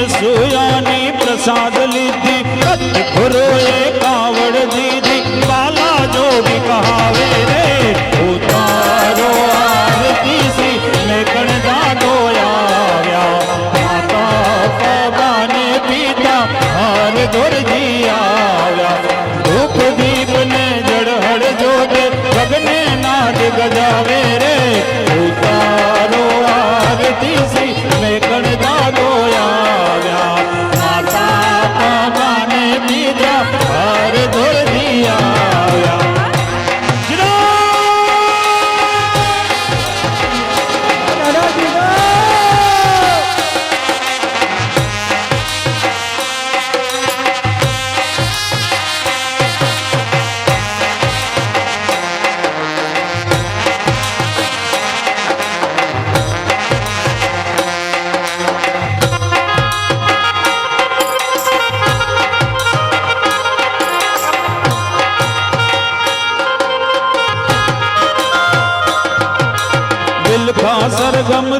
સિદ્ધિ અનસૂયાની પ્રસાદ લીધી. ખુરોએ કાવડ દીધી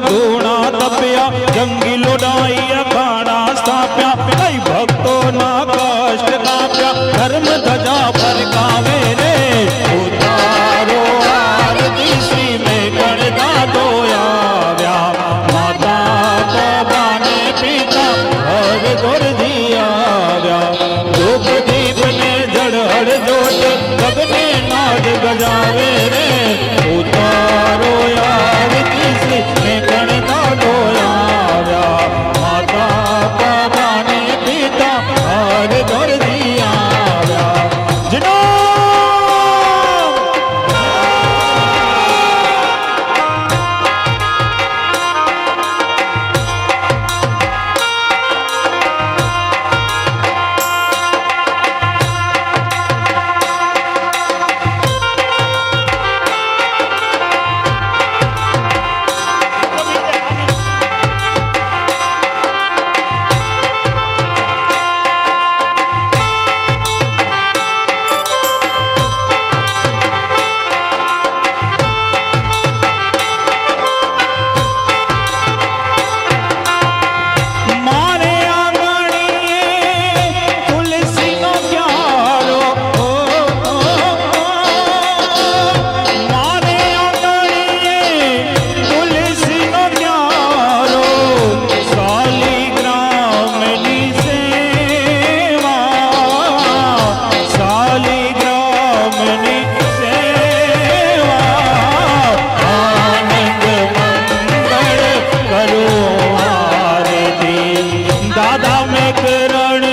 দোড় प्रकरण